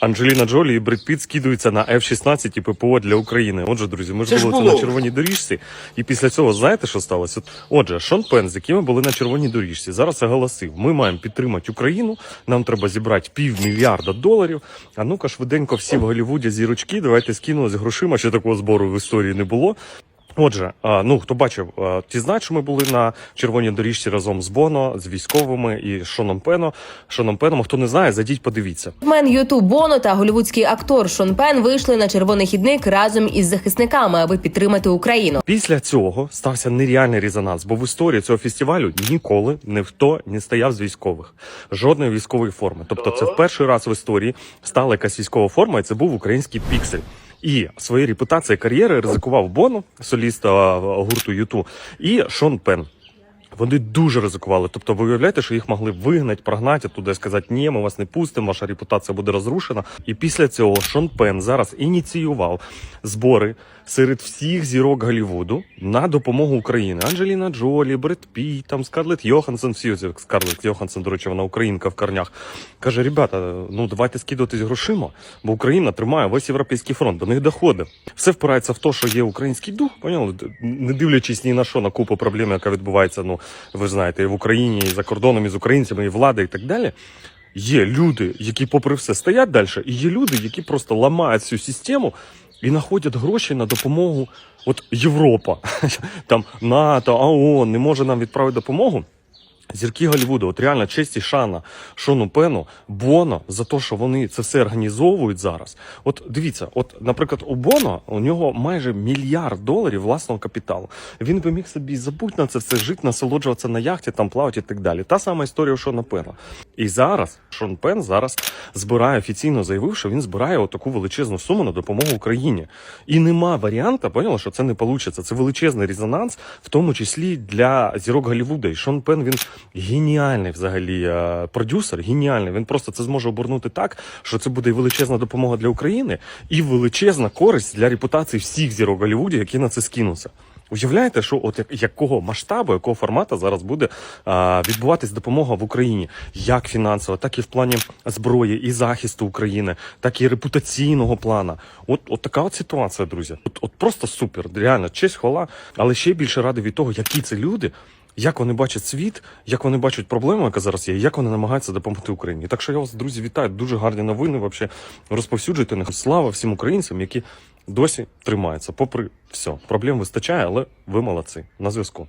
Анджеліна Джолі і Бред Піт скидуються на F-16 і ППО для України. Отже, друзі, ми ж були це на червоній доріжці. І після цього знаєте, що сталося? Отже, Шон Пен, з якими були на червоній доріжці, зараз оголосив: ми маємо підтримати Україну. Нам треба зібрати півмільярда доларів. А ну-ка, швиденько всі в Голлівуді зірочки. Давайте скинули з грошима. Ще такого збору в історії не було. Отже, ну хто бачив, ті знають, що ми були на червоній доріжці разом з Боно, з військовими і Шоном Пено. Шоном Пеном. Хто не знає, зайдіть, подивіться. Мен Юту Боно та голівудський актор Шон Пен вийшли на червоний хідник разом із захисниками, аби підтримати Україну. Після цього стався нереальний резонанс, бо в історії цього фестивалю ніколи ніхто не стояв з військових, жодної військової форми. Тобто, це в перший раз в історії стала якась військова форма, і це був український піксель. І своєю репутацією кар'єри ризикував Бону, соліста гурту Юту, і Шон Пен. Вони дуже ризикували. Тобто, ви уявляєте, що їх могли вигнати, прогнати туди, сказати, ні, ми вас не пустимо, ваша репутація буде розрушена. І після цього Шон Пен зараз ініціював збори серед всіх зірок Голлівуду на допомогу Україні. Анджеліна Джолі, Бред Піт, там Скарлетт Йоханссон, всі Скарлетт Йоханссон, до речі, вона українка в корнях. Каже: ребята, ну давайте скидуватись грошима, бо Україна тримає весь європейський фронт, до них доходить. Все впирається в те, що є український дух, поняли? Не дивлячись ні на що, на купу проблем, яка відбувається, ну ви знаєте, і в Україні, і за кордоном, і з українцями, і влада, і так далі. Є люди, які, попри все, стоять далі, і є люди, які просто ламають цю систему і знаходять гроші на допомогу. От Європа, там НАТО, ООН не може нам відправити допомогу. Зірки Голлівуду, от реально честь і шана Шону Пену, Боно за те, що вони це все організовують зараз. От дивіться, от, наприклад, у Боно у нього майже мільярд доларів власного капіталу. Він би міг собі забути на це все жити, насолоджуватися на яхті, там плавати і так далі. Та сама історія у Шона Пена. І зараз Шон Пен зараз збирає офіційно заявив, що він збирає отаку величезну суму на допомогу Україні. І нема варіанта, поняла, що це не вийде. Це величезний резонанс, в тому числі для зірок Голлівуда. І Шон Пен він геніальний взагалі е, продюсер, геніальний. Він просто це зможе обернути так, що це буде величезна допомога для України, і величезна користь для репутації всіх зірок Голлівуді, які на це скинуться. Уявляєте, що от якого масштабу, якого формату зараз буде а, відбуватись допомога в Україні, як фінансово, так і в плані зброї і захисту України, так і репутаційного плана. От, от така от ситуація, друзі. От, от просто супер. Реально, честь, хвала, але ще більше радий від того, які це люди. Як вони бачать світ, як вони бачать проблему, яка зараз є, і як вони намагаються допомогти Україні. Так що я вас, друзі, вітаю. Дуже гарні новини. Вообще розповсюджуйте них. Слава всім українцям, які досі тримається. Попри все, проблем вистачає, але ви молодці. На зв'язку.